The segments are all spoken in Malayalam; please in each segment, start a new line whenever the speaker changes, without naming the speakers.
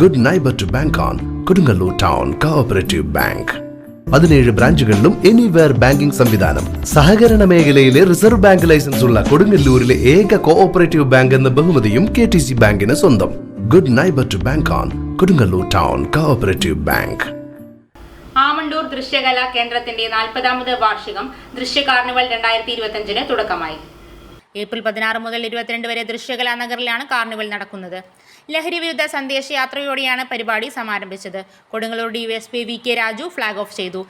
Good neighbour to bank on Kodungallur town cooperative bank പതിനേഴ് ബ്രാഞ്ചുകളിലും എനിവെയർ ബാങ്കിംഗ് സംവിധാനം. സഹകരണ മേഖലയിലെ റിസർവ് ബാങ്ക് ലൈസൻസ് ഉള്ള കൊടുങ്ങല്ലൂരിലെ ഏക കോഓപ്പറേറ്റീവ് ബാങ്ക് എന്ന ബഹുമതിയും കെ ടി സി ബാങ്കിന് സ്വന്തം. Good neighbour to bank on Kodungallur town cooperative bank
Amandoor ദൃശ്യകലാ കേന്ദ്രത്തിന്റെ നാൽപ്പതാമത് വാർഷികം ദൃശ്യ കാർണിവൽ രണ്ടായിരത്തി ഇരുപത്തിയഞ്ചിന് തുടക്കമായി. ഏപ്രിൽ പതിനാറ് മുതൽ ഇരുപത്തിരണ്ട് വരെ ദൃശ്യകലാ നഗറിലാണ് കാർണിവൽ നടക്കുന്നത്. ലഹരി വിരുദ്ധ സന്ദേശയാത്രയോടെയാണ് പരിപാടി സമാരംഭിച്ചത്. Kodungallur DYSP V K Raju flag off ചെയ്തു.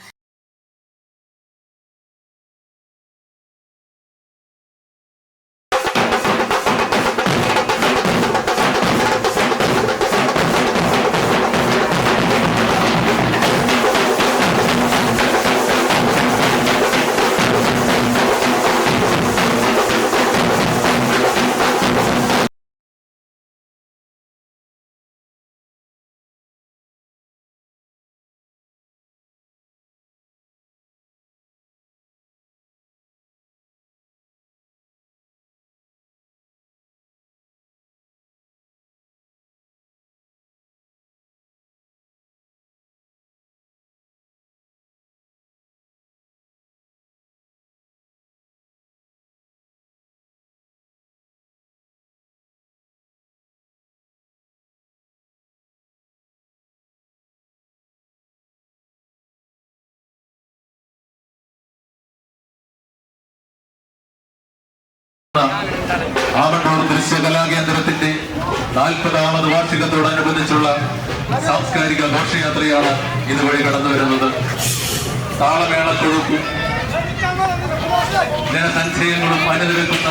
ആവണ്ണൂർ ദൃശ്യകലാ കേന്ദ്രത്തിന്റെ നാൽപ്പതാമത് വാർഷികത്തോടനുബന്ധിച്ചുള്ള സാംസ്കാരിക ഘോഷയാത്രയാണ് ഇതുവഴി കടന്നു വരുന്നത്. താളമേളക്കൊഴുക്കും ജനസഞ്ചയങ്ങളും അനുനിൽക്കുന്ന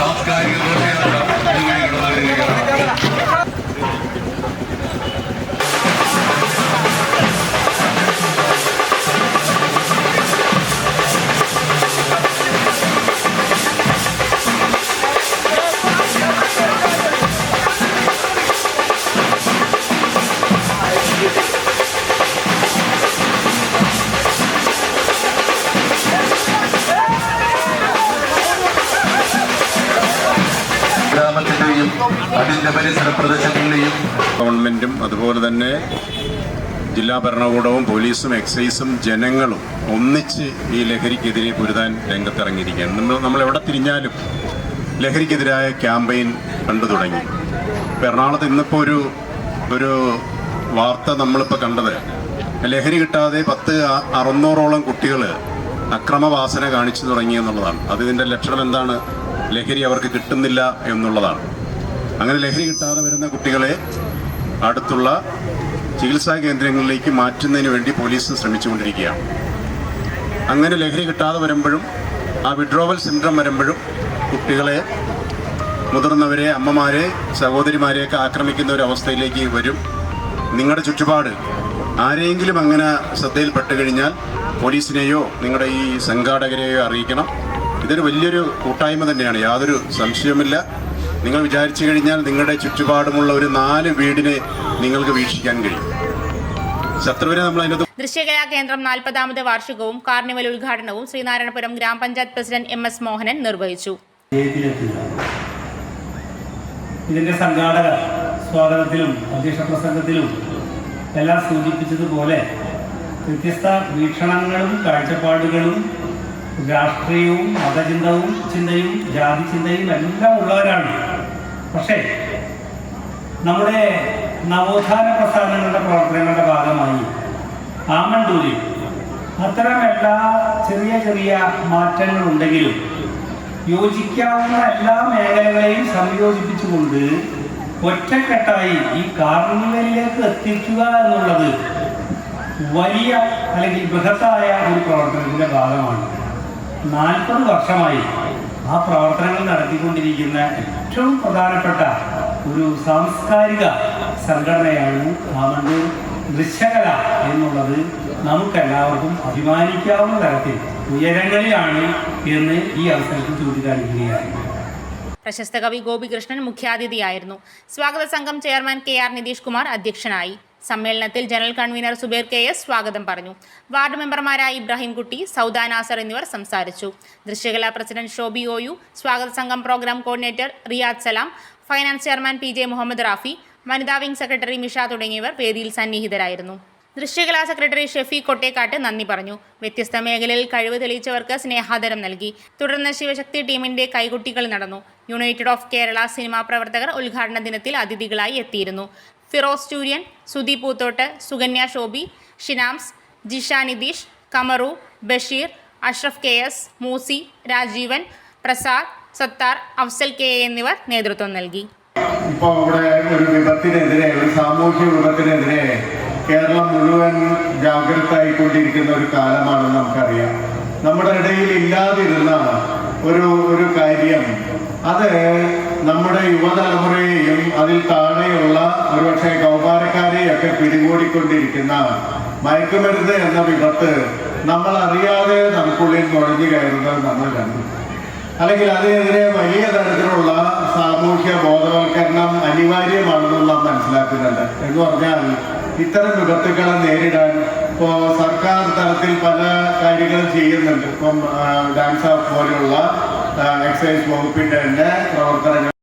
സാംസ്കാരിക ഘോഷയാത്ര ഇതുവഴി കടന്നു വരികയാണ്. അതിന്റെ പരിസര പ്രദേശങ്ങളിലെയും
ഗവൺമെന്റും അതുപോലെ തന്നെ ജില്ലാ ഭരണകൂടവും പോലീസും എക്സൈസും ജനങ്ങളും ഒന്നിച്ച് ഈ ലഹരിക്കെതിരെ പൊരുതാൻ രംഗത്തിറങ്ങിയിരിക്കുകയാണ്. നമ്മൾ നമ്മൾ എവിടെ തിരിഞ്ഞാലും ലഹരിക്കെതിരായ ക്യാമ്പയിൻ കണ്ടു തുടങ്ങി. ഇപ്പോൾ എറണാകുളത്ത് ഇന്നിപ്പോൾ ഒരു ഒരു വാർത്ത നമ്മളിപ്പോൾ കണ്ടത്. ലഹരി കിട്ടാതെ പത്ത് അറുന്നൂറോളം കുട്ടികൾ അക്രമവാസന കാണിച്ചു തുടങ്ങി എന്നുള്ളതാണ്. അത് ഇതിന്റെ ലക്ഷണം എന്താണ്? ലഹരി അവർക്ക് കിട്ടുന്നില്ല എന്നുള്ളതാണ്. അങ്ങനെ ലഹരി കിട്ടാതെ വരുന്ന കുട്ടികളെ അടുത്തുള്ള ചികിത്സാ കേന്ദ്രങ്ങളിലേക്ക് മാറ്റുന്നതിന് വേണ്ടി പോലീസ് ശ്രമിച്ചുകൊണ്ടിരിക്കുകയാണ്. അങ്ങനെ ലഹരി കിട്ടാതെ വരുമ്പോഴും ആ വിഡ്രോവൽ സിൻഡ്രം വരുമ്പോഴും കുട്ടികളെ മുതിർന്നവരെ അമ്മമാരെ സഹോദരിമാരെയൊക്കെ ആക്രമിക്കുന്ന ഒരു അവസ്ഥയിലേക്ക് വരും. നിങ്ങളുടെ ചുറ്റുപാട് ആരെങ്കിലും അങ്ങനെ ശ്രദ്ധയിൽപ്പെട്ട് കഴിഞ്ഞാൽ പോലീസിനെയോ നിങ്ങളുടെ ഈ സംഘാടകരെയോ അറിയിക്കണം. ഇതൊരു വലിയൊരു കൂട്ടായ്മ തന്നെയാണ്. യാതൊരു സംശയവുമില്ല. നിങ്ങൾ വിചാരിച്ചു കഴിഞ്ഞാൽ നിങ്ങളുടെ ചുറ്റുപാടുമുള്ള ഒരു നാല് വീടിനെ നിങ്ങൾക്ക് വീക്ഷിക്കാൻ കഴിയും. ശത്രുവിനെ നമ്മൾ അതിനകത്ത്
ദൃശ്യകലാ കേന്ദ്രം നാൽപ്പതാമത് വാർഷികവും കാർണിവൽ ഉദ്ഘാടനവും ശ്രീനാരായണപുരം ഗ്രാമപഞ്ചായത്ത് പ്രസിഡന്റ് എം എസ് മോഹനൻ നിർവഹിച്ചു.
ഇതിന്റെ സംഘാടക സ്വാഗതത്തിലും അധ്യക്ഷ പ്രസംഗത്തിലും എല്ലാം സൂചിപ്പിച്ചതുപോലെ വ്യത്യസ്ത വീക്ഷണങ്ങളും കാഴ്ചപ്പാടുകളും രാഷ്ട്രീയവും മതചിന്തവും ചിന്തയും ജാതി ചിന്തയും എല്ലാം ഉള്ളവരാണ്. പക്ഷേ നമ്മുടെ നവോത്ഥാന പ്രസ്ഥാനങ്ങളുടെ പ്രവർത്തനങ്ങളുടെ ഭാഗമായി ആമണ്ടൂരിൽ അത്തരം എല്ലാ ചെറിയ ചെറിയ മാറ്റങ്ങളുണ്ടെങ്കിലും യോജിക്കാവുന്ന എല്ലാ മേഖലകളെയും സംയോജിപ്പിച്ചുകൊണ്ട് ഒറ്റക്കെട്ടായി ഈ കാർണിവലിലേക്ക് എത്തിക്കുക എന്നുള്ളത് വലിയ അല്ലെങ്കിൽ ബൃഹത്തായ ഒരു പ്രവർത്തനത്തിന്റെ ഭാഗമാണ്. നാൽപ്പത് വർഷമായി ആ പ്രവർത്തനങ്ങൾ നടത്തിക്കൊണ്ടിരിക്കുന്ന ഏറ്റവും പ്രധാനപ്പെട്ട ഒരു സാംസ്കാരിക സംഘടനയാണ് ആമണ്ടൂർ ദൃശ്യകല എന്നുള്ളത് നമുക്കെല്ലാവർക്കും അഭിമാനിക്കാവുന്ന തരത്തിൽ ഉയരങ്ങളിലാണ് എന്ന് ഈ അവസരത്തിൽ ചൂണ്ടിക്കാണിക്കുകയാണ്.
പ്രശസ്ത കവി ഗോപികൃഷ്ണൻ മുഖ്യാതിഥിയായിരുന്നു. സ്വാഗത സംഘം chairman K R Nitish Kumar അധ്യക്ഷനായി. സമ്മേളനത്തിൽ general convener Suber K S സ്വാഗതം പറഞ്ഞു. വാർഡ് മെമ്പർമാരായ ഇബ്രാഹിംകുട്ടി സൗദാ നാസർ എന്നിവർ സംസാരിച്ചു. ദൃശ്യകലാ പ്രസിഡന്റ് ഷോബി ഒയു സ്വാഗത സംഘം programme coordinator Riyad Salam finance chairman P J Muhammad Rafi വനിതാ വിംഗ് സെക്രട്ടറി മിഷ തുടങ്ങിയവർ വേദിയിൽ സന്നിഹിതരായിരുന്നു. ദൃശ്യകലാ സെക്രട്ടറി ഷെഫി കൊട്ടേക്കാട്ട് നന്ദി പറഞ്ഞു. വ്യത്യസ്ത മേഖലയിൽ കഴിവ് തെളിയിച്ചവർക്ക് സ്നേഹാദരം നൽകി. തുടർന്ന് ശിവശക്തി ടീമിന്റെ കൈകുട്ടികൾ നടന്നു. യുണൈറ്റഡ് ഓഫ് കേരള സിനിമാ പ്രവർത്തകർ ഉദ്ഘാടന ദിനത്തിൽ അതിഥികളായി എത്തിയിരുന്നു. Firoz ചൂര്യൻ Sudhi Poothottu Sukanya Shobi ഷിനാംസ് Jisha Nitish Kamaru Basheer Ashraf K S Moosi Rajeevan Prasad Sattar Afsal K എന്നിവർ നേതൃത്വം നൽകി.
ഇപ്പോൾ ഇവിടെ ഒരു വിപത്തിനെതിരെ ഒരു സാമൂഹ്യ വിപത്തിനെതിരെ കേരളം മുഴുവൻ ജാഗ്രതയായിക്കൊണ്ടിരിക്കുന്ന ഒരു കാലമാണെന്ന് നമുക്കറിയാം. നമ്മുടെ ഇടയിൽ ഇല്ലാതിരുന്ന ഒരു ഒരു കാര്യം അത് നമ്മുടെ യുവതലമുറയെയും അതിൽ താഴെയുള്ള ഒരുപക്ഷെ കൗമാരക്കാരെയൊക്കെ പിടികൂടിക്കൊണ്ടിരിക്കുന്ന മയക്കുമരുന്ന് എന്ന വിപത്ത് നമ്മൾ അറിയാതെ നമുക്കുള്ളിൽ നുഴഞ്ഞു കയറുന്നത് നമ്മൾ കണ്ടു. അല്ലെങ്കിൽ അതിനെതിരെ വലിയ തരത്തിലുള്ള സാമൂഹ്യ ബോധവൽക്കരണം അനിവാര്യമാണെന്ന് നാം മനസ്സിലാക്കുന്നുണ്ട്. എന്ന് പറഞ്ഞാൽ ഇത്തരം വിപത്തുക്കളെ നേരിടാൻ ഇപ്പോൾ സർക്കാർ തലത്തിൽ പല കാര്യങ്ങളും ചെയ്യുന്നുണ്ട്. ഇപ്പം ഡാൻസ് ഓഫ് പോലെയുള്ള എക്സൈസ് വകുപ്പിന്റെ തന്നെ പ്രവർത്തനങ്ങൾ